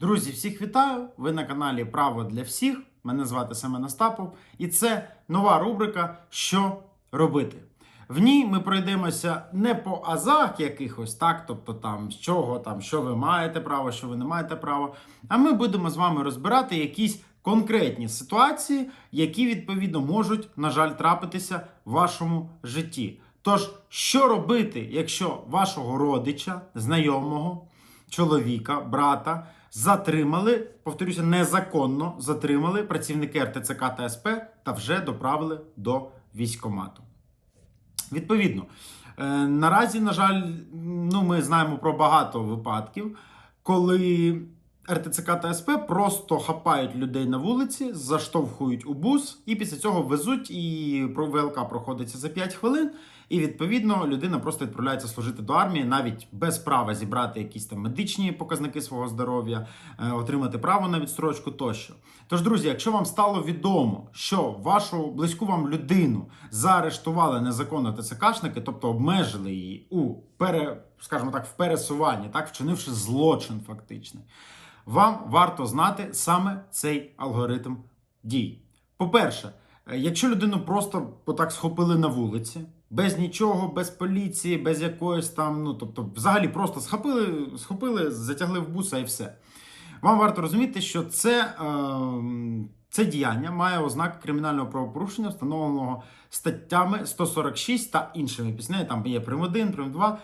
Друзі, всіх вітаю! Ви на каналі Право для всіх. Мене звати Семен Остапов, і це нова рубрика Що робити. В ній ми пройдемося не по азах якихось, так, тобто там з чого, там, що ви маєте право, що ви не маєте права. А ми будемо з вами розбирати якісь конкретні ситуації, які відповідно можуть, на жаль, трапитися в вашому житті. Тож, що робити, якщо вашого родича, знайомого, чоловіка, брата затримали, повторюся, незаконно затримали працівники РТЦК та СП та вже доправили до військкомату. Відповідно, е, наразі, на жаль, ну, ми знаємо про багато випадків, коли РТЦК та СП просто хапають людей на вулиці, заштовхують у бус і після цього везуть, і ВЛК проходиться за 5 хвилин. І відповідно людина просто відправляється служити до армії, навіть без права зібрати якісь там медичні показники свого здоров'я, е, отримати право на відстрочку тощо. Тож, друзі, якщо вам стало відомо, що вашу близьку вам людину заарештували незаконно ТЦКшники, тобто обмежили її у пере, скажімо так, в пересуванні, так вчинивши злочин фактичний, вам варто знати саме цей алгоритм дій. По-перше, е, якщо людину просто отак схопили на вулиці, без нічого, без поліції, без якоїсь там, ну тобто, взагалі просто схопили, схопили, затягли в буса і все. Вам варто розуміти, що це, е, це діяння має ознаки кримінального правопорушення, встановленого статтями 146 та іншими піснями. Там є прим 1, прим 2.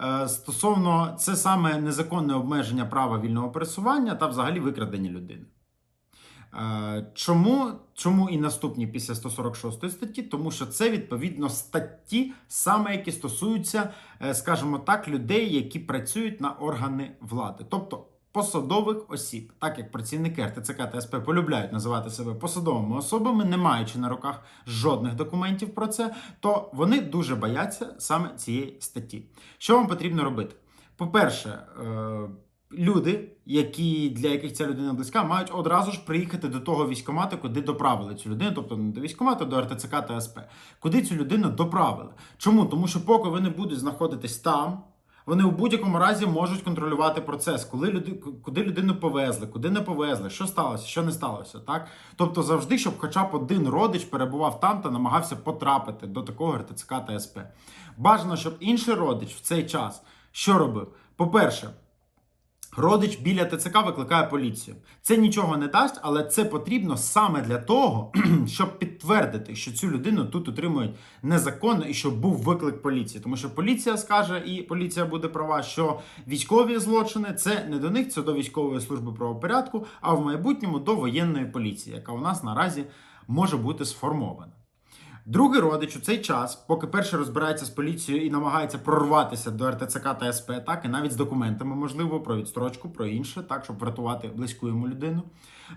Е, стосовно це саме незаконне обмеження права вільного пересування та взагалі викрадення людини. Е, Чому, чому і наступні після 146 статті? Тому що це відповідно статті, саме які стосуються, е, скажімо так, людей, які працюють на органи влади, тобто посадових осіб, так як працівники РТЦК та СП полюбляють називати себе посадовими особами, не маючи на руках жодних документів про це, то вони дуже бояться саме цієї статті. Що вам потрібно робити? По-перше, е, люди, які для яких ця людина близька, мають одразу ж приїхати до того військкомату, куди доправили цю людину, тобто не до військкомату, до РТЦК та СП, куди цю людину доправили. Чому? Тому що поки вони будуть знаходитись там. Вони у будь-якому разі можуть контролювати процес, коли люди, куди людину повезли, куди не повезли, що сталося, що не сталося. Так? Тобто завжди, щоб хоча б один родич перебував там та намагався потрапити до такого РТЦК та СП. Бажано, щоб інший родич в цей час що робив? По-перше, Родич біля ТЦК викликає поліцію. Це нічого не дасть, але це потрібно саме для того, щоб підтвердити, що цю людину тут утримують незаконно і щоб був виклик поліції. Тому що поліція скаже, і поліція буде права, що військові злочини це не до них, це до військової служби правопорядку, а в майбутньому до воєнної поліції, яка у нас наразі може бути сформована. Другий родич у цей час, поки перший розбирається з поліцією і намагається прорватися до РТЦК та СП, так і навіть з документами, можливо, про відстрочку, про інше, так щоб врятувати близьку йому людину.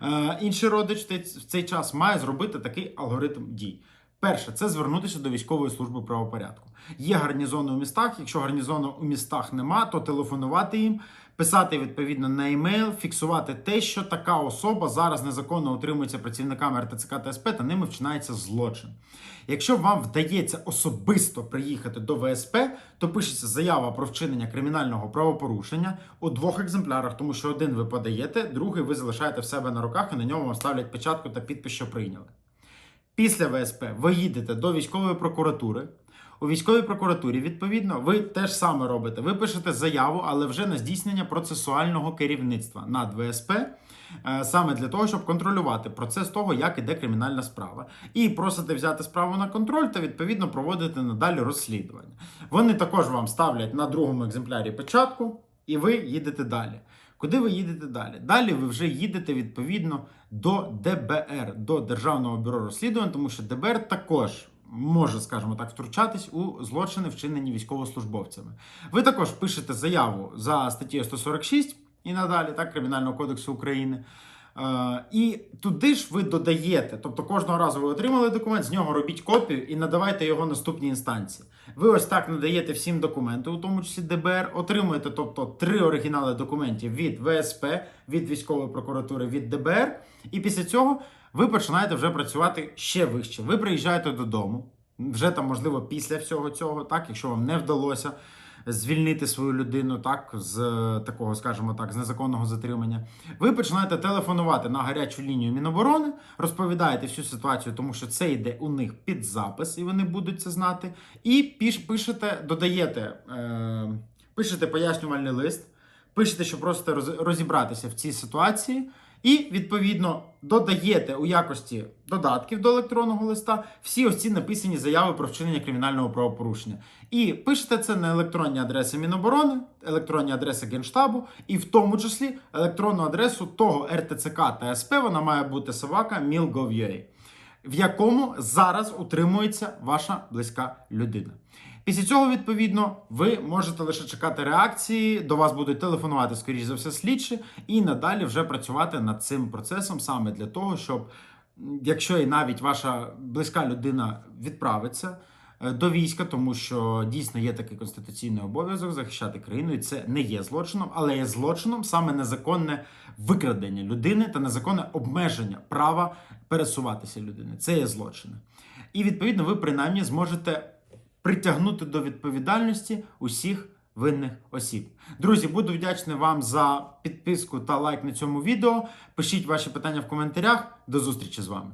Е, інший родич в цей- час має зробити такий алгоритм дій. Перше, це звернутися до військової служби правопорядку. Є гарнізони у містах. Якщо гарнізону у містах нема, то телефонувати їм, писати відповідно на емейл, фіксувати те, що така особа зараз незаконно утримується працівниками РТЦК та СП та ними вчинається злочин. Якщо вам вдається особисто приїхати до ВСП, то пишеться заява про вчинення кримінального правопорушення у двох екземплярах, тому що один ви подаєте, другий ви залишаєте в себе на руках і на ньому вам ставлять печатку та підпис, що прийняли. Після ВСП ви їдете до військової прокуратури. У військовій прокуратурі, відповідно, ви теж саме робите. Ви пишете заяву, але вже на здійснення процесуального керівництва над ВСП, е, саме для того, щоб контролювати процес того, як іде кримінальна справа, і просите взяти справу на контроль та відповідно проводити надалі розслідування. Вони також вам ставлять на другому екземплярі печатку, і ви їдете далі. Куди ви їдете далі? Далі ви вже їдете відповідно до ДБР, до Державного бюро розслідувань, тому що ДБР також може, скажімо так, втручатись у злочини, вчинені військовослужбовцями. Ви також пишете заяву за статтєю 146 і надалі, так, Кримінального кодексу України. Е, і туди ж ви додаєте, тобто кожного разу ви отримали документ, з нього робіть копію і надавайте його наступній інстанції. Ви ось так надаєте всім документи, у тому числі ДБР, отримуєте тобто три оригінали документів від ВСП, від військової прокуратури, від ДБР. І після цього ви починаєте вже працювати ще вище. Ви приїжджаєте додому, вже там, можливо, після всього цього, так, якщо вам не вдалося звільнити свою людину так з е, такого, скажімо так, з незаконного затримання. Ви починаєте телефонувати на гарячу лінію Міноборони, розповідаєте всю ситуацію, тому що це йде у них під запис, і вони будуть це знати. І пишете, додаєте, е, пишете пояснювальний лист, пишете, що просто розібратися в цій ситуації. І відповідно додаєте у якості додатків до електронного листа всі ось ці написані заяви про вчинення кримінального правопорушення. І пишете це на електронні адреси Міноборони, електронні адреси Генштабу, і в тому числі електронну адресу того РТЦК та СП, вона має бути собака Mil.gov.ua, в якому зараз утримується ваша близька людина. Після цього, відповідно, ви можете лише чекати реакції, до вас будуть телефонувати, скоріш за все, слідчі, і надалі вже працювати над цим процесом саме для того, щоб якщо і навіть ваша близька людина відправиться е, до війська, тому що дійсно є такий конституційний обов'язок захищати країну, і це не є злочином, але є злочином саме незаконне викрадення людини та незаконне обмеження права пересуватися людини. Це є злочини. І відповідно ви принаймні зможете притягнути до відповідальності усіх винних осіб. Друзі, буду вдячний вам за підписку та лайк на цьому відео. Пишіть ваші питання в коментарях. До зустрічі з вами.